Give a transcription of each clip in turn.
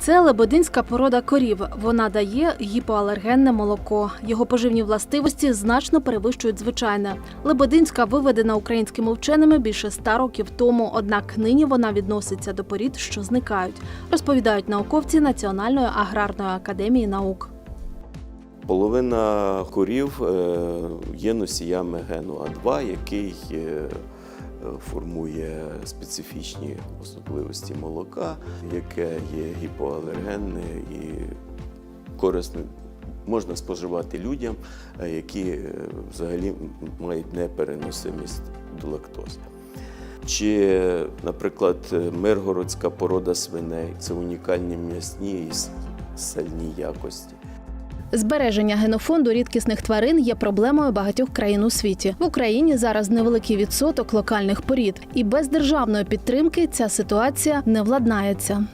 Це лебединська порода корів. Вона дає гіпоалергенне молоко. Його поживні властивості значно перевищують звичайне. Лебединська виведена українськими вченими більше ста років тому. Однак нині вона відноситься до порід, що зникають, розповідають науковці Національної аграрної академії наук. Половина корів е, є носіями гену А2, який е, формує специфічні особливості молока, яке є гіпоалергенне і корисне. Можна споживати людям, е, які е, взагалі мають непереносимість до лактози. Чи, наприклад, миргородська порода свиней це унікальні м'ясні і сальні якості. Збереження генофонду рідкісних тварин є проблемою багатьох країн у світі. В Україні зараз невеликий відсоток локальних порід, і без державної підтримки ця ситуація не владнається.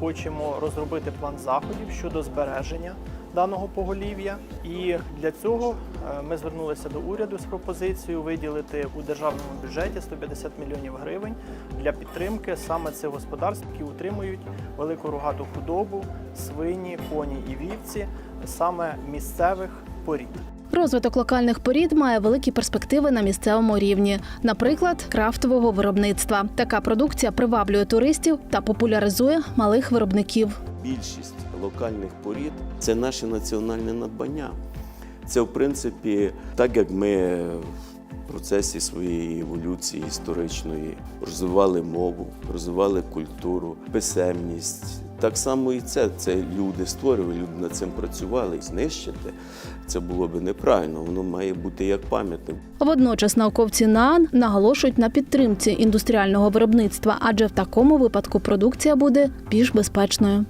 Хочемо розробити план заходів щодо збереження даного поголів'я. І для цього е, ми звернулися до уряду з пропозицією виділити у державному бюджеті 150 мільйонів гривень для підтримки саме цих господарств, які утримують велику рогату худобу, свині, коні і вівці, саме місцевих порід. Розвиток локальних порід має великі перспективи на місцевому рівні, наприклад, крафтового виробництва. Така продукція приваблює туристів та популяризує малих виробників. Більшість локальних порід це наше національне надбання. Це, в принципі, так як ми в процесі своєї еволюції історичної розвивали мову, розвивали культуру, писемність. Так само і це. Це люди створювали, люди над цим працювали і знищити. Це було би неправильно. Воно має бути як пам'ятник. Водночас науковці НААН наголошують на підтримці індустріального виробництва, адже в такому випадку продукція буде більш безпечною.